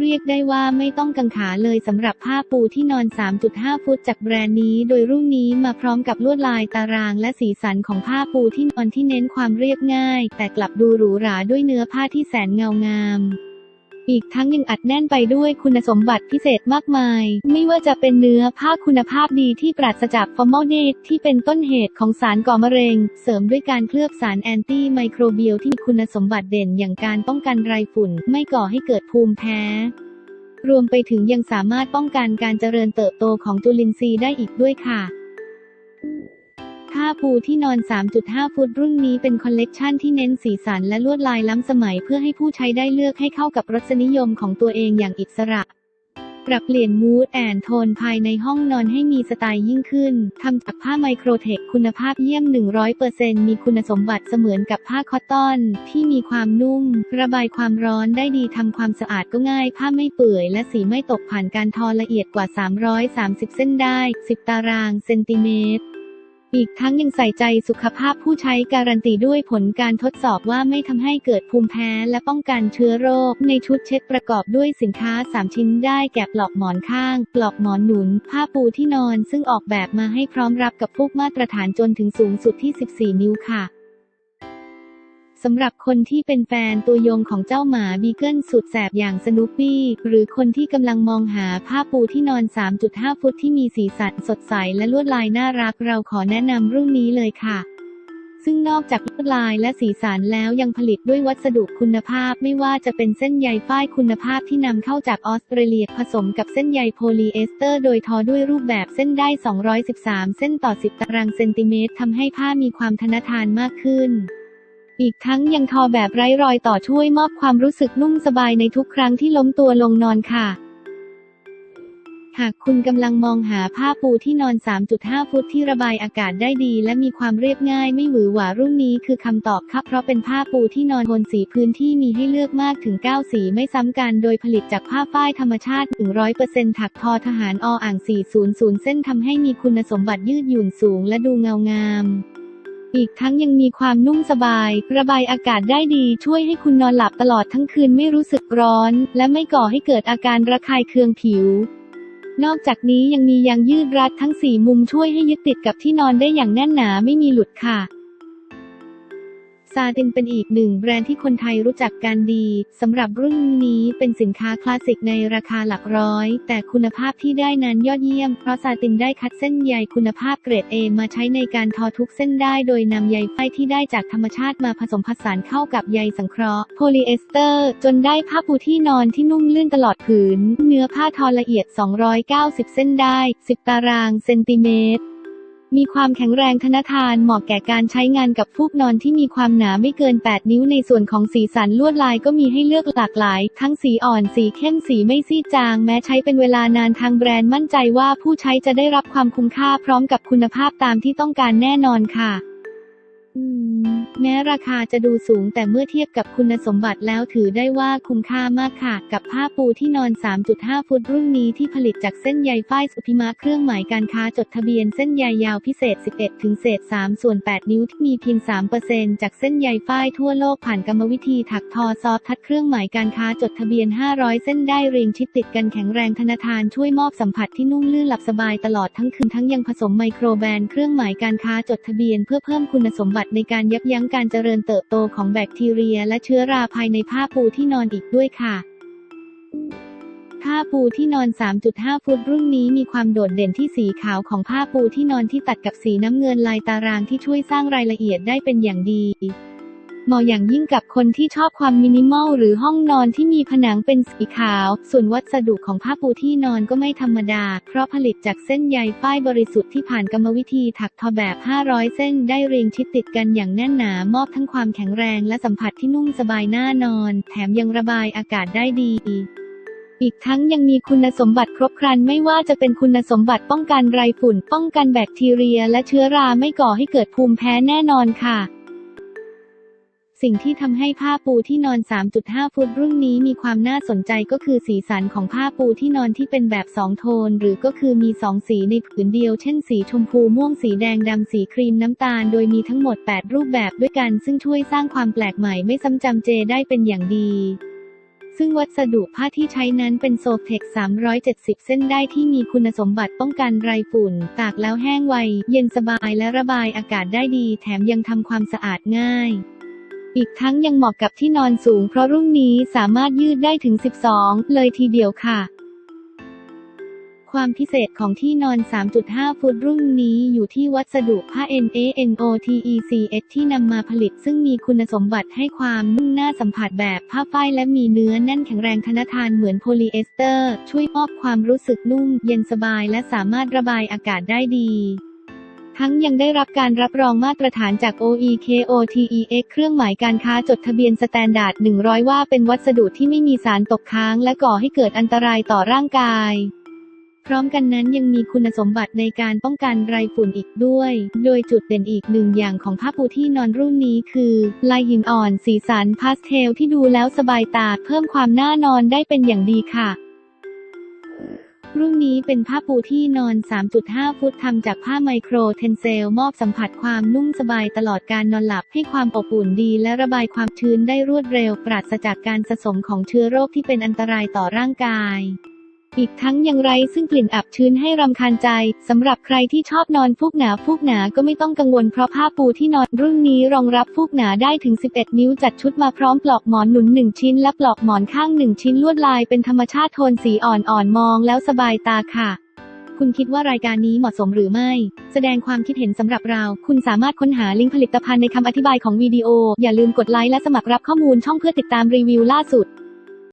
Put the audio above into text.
เรียกได้ว่าไม่ต้องกังขาเลยสำหรับผ้าปูที่นอน 3.5 ฟุตจากแบรนด์นี้ โดยรุ่นนี้มาพร้อมกับลวดลายตารางและสีสันของผ้าปูที่นอนที่เน้นความเรียบง่าย แต่กลับดูหรูหราด้วยเนื้อผ้าที่แสนเงางาม อีกทั้งยังอัดแน่นไปด้วยคุณสมบัติพิเศษมากมาย ไม่ว่าจะเป็นเนื้อผ้าคุณภาพดีที่ปราศจากฟอร์มอลเดตที่เป็นต้นเหตุของสารก่อมะเร็ง เสริมด้วยการเคลือบสารแอนตี้ไมโครเบียลที่มีคุณสมบัติเด่นอย่างการป้องกันไรฝุ่น ไม่ก่อให้เกิดภูมิแพ้รวมไปถึงยังสามารถป้องกันการเจริญเติบโตของจุลินทรีย์ได้อีกด้วยค่ะ ผ้าปูที่นอน 3.5 ฟุตรุ่นนี้เป็นคอลเลกชันที่เน้นสีสันและลวดลายล้ำสมัยเพื่อให้ผู้ใช้ได้เลือกให้เข้ากับรสนิยมของตัวเองอย่างอิสระปรับเปลี่ยนมูดแอนโทนภายในห้องนอนให้มีสไตล์ยิ่งขึ้น ทำจากผ้าไมโครเทคคุณภาพเยี่ยม 100%มีคุณสมบัติเสมือนกับผ้าคอตตอน ที่มีความนุ่ม ระบายความร้อนได้ดีทำความสะอาดก็ง่าย ผ้าไม่เปื่อยและสีไม่ตกผ่านการทอละเอียดกว่า 330 เส้นได้ 10 ตารางเซนติเมตร อีกทั้งยังใส่ใจสุขภาพผู้ใช้การันตีด้วยผลการทดสอบว่าไม่ทำให้เกิดภูมิแพ้และป้องกันเชื้อโรค ในชุดเช็ดประกอบด้วยสินค้า 3 ชิ้นได้แก่ปลอกหมอนข้าง ปลอกหมอนหนุน ผ้าปูที่นอน ซึ่งออกแบบมาให้พร้อมรับกับพวกมาตรฐานจนถึงสูงสุดที่ 14 นิ้วค่ะ สำหรับคนที่เป็นแฟนตัวยงของเจ้าหมาบีเกิลสุดแสบอย่างสนุปปี้ หรือคนที่กำลังมองหาผ้าปูที่นอน 3.5 ฟุตที่มีสีสันสดใสและลวดลายน่ารัก เราขอแนะนำรุ่นนี้เลยค่ะ ซึ่งนอกจากลวดลายและสีสันแล้วยังผลิตด้วยวัสดุคุณภาพไม่ว่าจะเป็นเส้นใยฝ้ายคุณภาพที่นำเข้าจากออสเตรเลียผสมกับเส้นใยโพลีเอสเตอร์ โดยทอด้วยรูปแบบเส้นได้ 213 เส้นต่อ 10 ตารางเซนติเมตรทำให้ผ้ามีความทนทานมากขึ้น อีกทั้งยังทอแบบไร้รอยต่อช่วยมอบความรู้สึกนุ่มสบายในทุกครั้งที่ล้มตัวลงนอนค่ะ หากคุณกำลังมองหาผ้าปูที่นอน 3.5 ฟุตที่ระบายอากาศได้ดี และมีความเรียบง่ายไม่หวือหวารุ่นนี้คือคำตอบครับเพราะเป็นผ้าปูที่นอนโทนสีพื้นที่มีให้เลือกมากถึง 9 สีไม่ซ้ำกันโดยผลิตจากผ้าฝ้ายธรรมชาติ 100%ถักทอทหารออ่าง 400 เส้นทำให้มีคุณสมบัติยืดหยุ่นสูงและดูเงางาม อีกทั้งยังมีความนุ่มสบาย ระบายอากาศได้ดีช่วยให้คุณนอนหลับตลอดทั้งคืนไม่รู้สึกร้อน และไม่ก่อให้เกิดอาการระคายเคืองผิว นอกจากนี้ยังมียางยืดรัดทั้ง 4 มุมช่วยให้ยึดติดกับที่นอนได้อย่างแน่นหนาไม่มีหลุดค่ะ ซาตินเป็นอีกหนึ่งแบรนด์ที่คนไทยรู้จักกันดีสำหรับรุ่นนี้เป็นสินค้าคลาสสิกในราคาหลักร้อย แต่คุณภาพที่ได้นั้นยอดเยี่ยม เพราะซาตินได้คัดเส้นใยคุณภาพเกรด A มาใช้ในการทอทุกเส้นได้โดยนำใยฝ้ายที่ได้จากธรรมชาติมาผสมผสานเข้ากับใยสังเคราะห์โพลีเอสเตอร์ จนได้ผ้าปูที่นอนที่นุ่มลื่นตลอดผืน เนื้อผ้าทอละเอียด 290 เส้นได้ 10 ตารางเซนติเมตร มีความแข็งแรงทนทานเหมาะแก่การใช้งานกับฟูกนอนที่มีความหนาไม่เกิน 8 นิ้วในส่วนของสีสันลวดลายก็มีให้เลือกหลากหลาย ทั้งสีอ่อนสีเข้มสีไม่ซีดจาง แม้ใช้เป็นเวลานานทางแบรนด์มั่นใจว่าผู้ใช้จะได้รับความคุ้มค่าพร้อมกับคุณภาพตามที่ต้องการแน่นอนค่ะ แม้ราคาจะดูสูงแต่เมื่อเทียบกับคุณสมบัติแล้วถือได้ว่าคุ้มค่ามากค่ะ กับผ้าปูที่นอน 3.5 ฟุตรุ่นนี้ที่ผลิตจากเส้นใยฝ้ายสุพิมะเครื่องหมายการค้าจดทะเบียนเส้นใยยาวพิเศษ 11 ถึงเศษ 3 ส่วน 8 นิ้วที่มีเพียง 3%จากเส้นใยฝ้ายทั่วโลกผ่านกรรมวิธีถักทอซอฟทัดเครื่องหมายการค้าจดทะเบียน 500 เส้นได้เรียงชิดติดกันแข็งแรงธนาทานช่วยมอบสัมผัสที่นุ่มลื่นหลับสบายตลอดทั้งคืนทั้งยังผสมไมโครแบนด์เครื่องหมายการค้าจดทะเบียนเพื่อเพิ่มคุณสมบัติในการยับยั้งการเจริญเติบโตของแบคทีเรีย และเชื้อราภายในผ้าปูที่นอนอีกด้วยค่ะผ้าปูที่นอน 3.5 ฟุตรุ่นนี้มีความโดดเด่นที่สีขาวของผ้าปูที่นอนที่ตัดกับสีน้ำเงินลายตารางที่ช่วยสร้างรายละเอียดได้เป็นอย่างดี เหมาะอย่างยิ่งกับคนที่ชอบความมินิมอลหรือห้องนอนที่มีผนังเป็นสีขาว ส่วนวัสดุของผ้าปูที่นอนก็ไม่ธรรมดา เพราะผลิตจากเส้นใยฝ้ายบริสุทธิ์ที่ผ่านกรรมวิธีถักทอแบบ 500 เส้นได้เรียงชิดติดกันอย่างแน่นหนามอบทั้งความแข็งแรงและสัมผัสที่นุ่มสบายน่านอน แถมยังระบายอากาศได้ดีอีกทั้งยังมีคุณสมบัติครบครันไม่ว่าจะเป็นคุณสมบัติป้องกันไรฝุ่น ป้องกันแบคทีเรีย และเชื้อราไม่ก่อให้เกิดภูมิแพ้แน่นอนค่ะ สิ่งที่ทำให้ผ้าปูที่นอน 3.5 ฟุตรุ่นนี้มีความน่าสนใจก็คือสีสันของผ้าปูที่นอนที่เป็นแบบ2โทน หรือก็คือมี 2 สีในผืนเดียว เช่น สีชมพูม่วงสีแดงดำสีครีมน้ำตาล โดยมีทั้งหมด 8 รูปแบบด้วยกัน ซึ่งช่วยสร้างความแปลกใหม่ไม่ซ้ำจำเจได้เป็นอย่างดีซึ่งวัสดุผ้าที่ใช้นั้นเป็นโซเทค 370 เส้นได้ที่มีคุณสมบัติป้องกันไรฝุ่น ตากแล้วแห้งไว เย็นสบายและระบายอากาศได้ดี แถมยังทำความสะอาดง่าย อีกทั้งยังเหมาะกับที่นอนสูงเพราะรุ่นนี้สามารถยืดได้ถึง 12 เลยทีเดียวค่ะ ความพิเศษของที่นอน 3.5 ฟุตรุ่นนี้อยู่ที่วัสดุผ้า NANOTECH ที่นำมาผลิต ซึ่งมีคุณสมบัติให้ความนุ่มน่าสัมผัสแบบผ้าฝ้ายและมีเนื้อแน่นแข็งแรงทนทานเหมือนโพลีเอสเตอร์ ช่วยมอบความรู้สึกนุ่ม เย็นสบายและสามารถระบายอากาศได้ดี ทั้งยังได้รับการรับรองมาตรฐานจาก OEKOTEX เครื่องหมายการค้าจดทะเบียนสแตนดาร์ด 100 ว่าเป็นวัสดุที่ไม่มีสารตกค้างและก่อให้เกิดอันตรายต่อร่างกาย พร้อมกันนั้นยังมีคุณสมบัติในการป้องกันไรฝุ่นอีกด้วย โดยจุดเด่นอีกหนึ่งอย่างของผ้าปูที่นอนรุ่นนี้คือ ลายหินอ่อน สีสันพาสเทลที่ดูแล้วสบายตาเพิ่มความน่านอนได้เป็นอย่างดีค่ะ รุ่นนี้เป็นผ้าปูที่นอน 3.5 ฟุตทำจากผ้าไมโครเทนเซล มอบสัมผัสความนุ่มสบายตลอดการนอนหลับให้ความอบอุ่นดี และระบายความชื้นได้รวดเร็ว ปราศจากการสะสมของเชื้อโรคที่เป็นอันตรายต่อร่างกาย อีกทั้งยังไร้ซึ่งกลิ่นอับชื้นให้รำคาญใจสำหรับใครที่ชอบนอนฟูกหนาฟูกหนาก็ไม่ต้องกังวลเพราะผ้าปูที่นอนรุ่นนี้รองรับฟูกหนาได้ถึง 11 นิ้วจัดชุดมาพร้อมปลอกหมอนหนุน 1 ชิ้น และปลอกหมอนข้าง 1 ชิ้นลวดลายเป็นธรรมชาติโทนสีอ่อนๆมองแล้วสบายตาค่ะคุณคิดว่ารายการนี้เหมาะสมหรือไม่ แสดงความคิดเห็นสำหรับเรา คุณสามารถค้นหาลิงก์ผลิตภัณฑ์ในคำอธิบายของวิดีโอ อย่าลืมกดไลค์และสมัครรับข้อมูลช่องเพื่อติดตามรีวิวล่าสุด